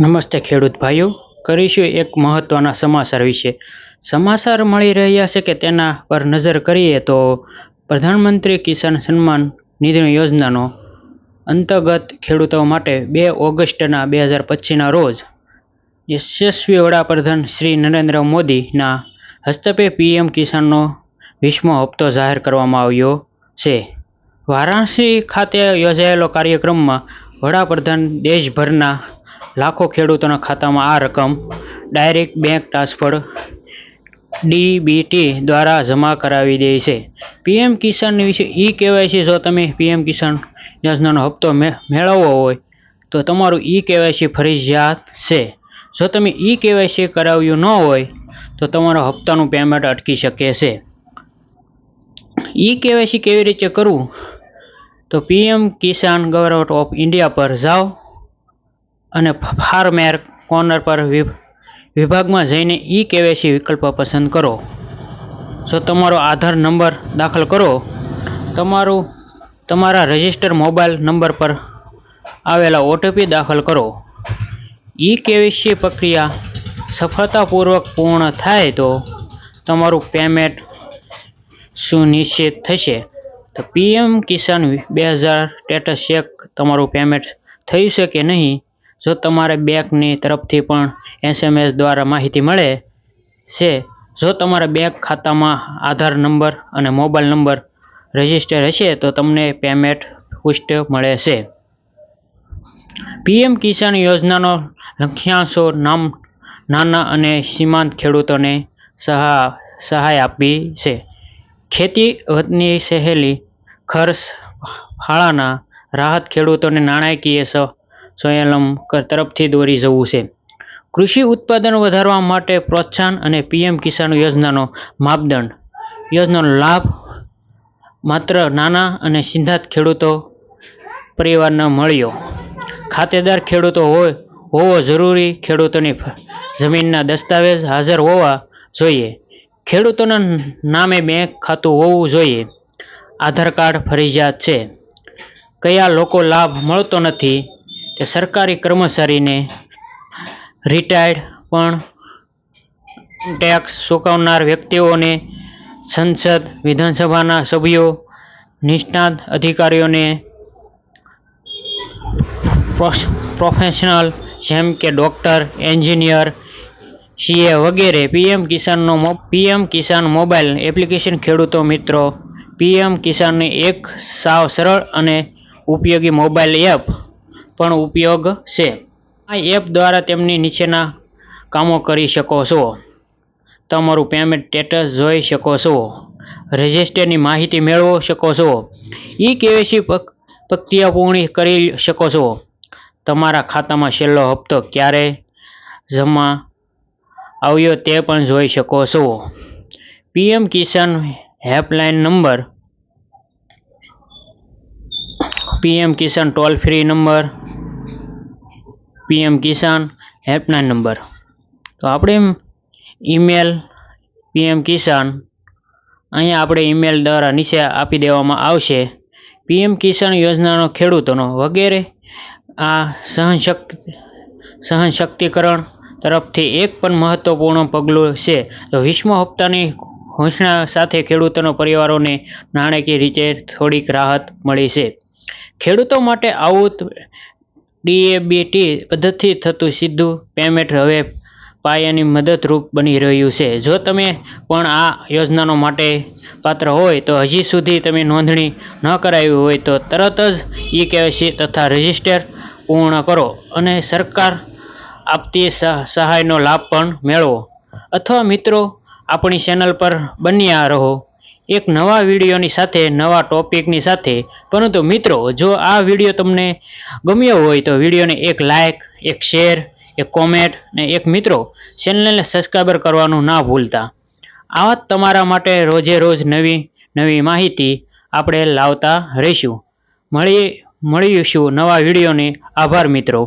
નમસ્તે ખેડૂત ભાઈઓ. કરીશું એક મહત્ત્વના સમાચાર વિશે. સમાચાર મળી રહ્યા છે કે તેના પર નજર કરીએ તો પ્રધાનમંત્રી કિસાન સન્માન નિધિ યોજનાનો અંતર્ગત ખેડૂતો માટે બે ઓગસ્ટના બે હજાર પચીસના રોજ યશસ્વી વડાપ્રધાન શ્રી નરેન્દ્ર મોદીના હસ્તપે પીએમ કિસાનનો વીસમો હપ્તો જાહેર કરવામાં આવ્યો છે. વારાણસી ખાતે યોજાયેલો કાર્યક્રમમાં વડાપ્રધાન દેશભરના લાખો ખેડૂતોના ખાતામાં આ રકમ ડાયરેક્ટ બેંક ટ્રાન્સફર ડીબીટી દ્વારા જમા કરાવી દે છે. પીએમ કિસાન વિશે ઈ કેવાયસી જો તમે પીએમ કિસાન યોજનાનો હપ્તો મેળવવો હોય, તો તમારું ઈ કેવાયસી ફરજિયાત છે. જો તમે ઈ કેવાયસી કરાવ્યું ન હોય, તો તમારા હપ્તાનું પેમેન્ટ અટકી શકે છે. ઈ કેવાયસી કેવી રીતે કરવું? તો PM Kisan government of India પર જાઓ. અને ફાર્મેર કોર્નર પર વિભાગમાં જઈને ઈ કેવાયસી વિકલ્પ પસંદ કરો. જો તમારો આધાર નંબર દાખલ કરો, તમારું, તમારા રજિસ્ટર મોબાઈલ નંબર પર આવેલા ઓટીપી દાખલ કરો. ઈ કેવાયસી પ્રક્રિયા સફળતાપૂર્વક પૂર્ણ થાય તો તમારું પેમેન્ટ સુનિશ્ચિત થશે. તો પીએમ કિસાન બે હજાર સ્ટેટસ ચેક તમારું પેમેન્ટ થયું છે કે નહીં. જો તમારે બેંકની તરફથી પણ એસએમએસ દ્વારા માહિતી મળે છે, જો તમારા બેંક ખાતામાં આધાર નંબર અને મોબાઈલ નંબર રજિસ્ટર હશે, તો તમને પેમેન્ટ પુષ્ટ મળે છે. પીએમ કિસાન યોજનાનો લક્ષ્યાંશો નામ નાના અને સીમાંત ખેડૂતોને સહાય સહાય આપવી છે. ખેતી વતની સહેલી ખર્ચ, ફાળાના રાહત ખેડૂતોને નાણાકીય સ્વયંલમ તરફથી દોરી જવું છે. કૃષિ ઉત્પાદન વધારવા માટે પ્રોત્સાહન અને પીએમ કિસાન યોજનાનો માપદંડ. યોજનાનો લાભ માત્ર નાના અને સિદ્ધાંત ખેડૂતો પરિવારને મળ્યો. ખાતેદાર ખેડૂતો હોય, હોવો જરૂરી ખેડૂતોની જમીનના દસ્તાવેજ હાજર હોવા જોઈએ. ખેડૂતોના નામે બેંક ખાતું હોવું જોઈએ. આધાર કાર્ડ ફરજિયાત છે. કયા લોકો લાભ મળતો નથી? તે સરકારી કર્મચારીને રિટાયર્ડ પણ ટેક્સ ચૂકવનાર વ્યક્તિઓને સંસદ, વિધાનસભાના સભ્યો, નિષ્ણાત અધિકારીઓને પ્રોફેશનલ જેમ કે ડૉક્ટર એન્જિનિયર સીએ વગેરે પીએમ કિસાનનો પીએમ કિસાન મોબાઈલ એપ્લિકેશન ખેડૂતો મિત્રો પીએમ કિસાનની એક સાવ સરળ અને ઉપયોગી મોબાઈલ એપ પણ ઉપયોગ છે. આ એપ દ્વારા તેમની નીચેના કામો કરી શકો છો. તમારું પેમેન્ટ સ્ટેટસ જોઈ શકો છો. રજિસ્ટરની માહિતી મેળવો શકો છો. ઈ કેવાયસી પ્રક્રિયા પૂર્ણ કરી શકો છો. તમારા ખાતામાં છેલ્લો હપ્તો ક્યારે જમા આવ્યો તે પણ જોઈ શકો છો. PM Kisan helpline number, PM Kisan toll free number PM Kisan helpline number. તો આપણે ઈમેલ પીએમ કિસાન અહીંયા આપણે ઈમેલ દ્વારા નીચે આપી દેવામાં આવશે. પીએમ કિસાન યોજનાનો ખેડૂતોનો વગેરે આ સહનશક્તિ સહનશક્તિકરણ તરફથી એક પણ મહત્વપૂર્ણ પગલું છે. તો વીસમો હપ્તાની ઘોષણા સાથે ખેડૂતોના પરિવારોને નાણાકીય રીતે થોડીક રાહત મળી છે. ખેડૂતો માટે આવું ડીએબીટી પદ્ધતિ થતું સીધું પેમેન્ટ હવે પાયાની મદદરૂપ બની રહ્યું છે. જો તમે પણ આ યોજનાનો માટે પાત્ર હોય તો હજી સુધી તમે નોંધણી ન કરાવી હોય તો તરત જ ઈ કેવાયસી તથા રજિસ્ટર પૂર્ણ કરો અને સરકાર આપતી સહ- સહાયનો લાભ પણ મેળવો. અથવા મિત્રો, આપણી ચેનલ પર બન્યા રહો. એક નવા વિડીયોની સાથે, નવા ટોપિકની સાથે. પરંતુ મિત્રો, જો આ વીડિયો તમને ગમ્યો હોય તો વિડીયોને એક લાઇક એક શેર, એક કોમેન્ટ ને એક મિત્રો ચેનલને સબસ્ક્રાઈબર કરવાનું ના ભૂલતા. આવા તમારા માટે રોજે રોજ નવી નવી માહિતી આપણે લાવતા રહીશું. મળી મળીશું નવા વિડીયોને. આભાર મિત્રો.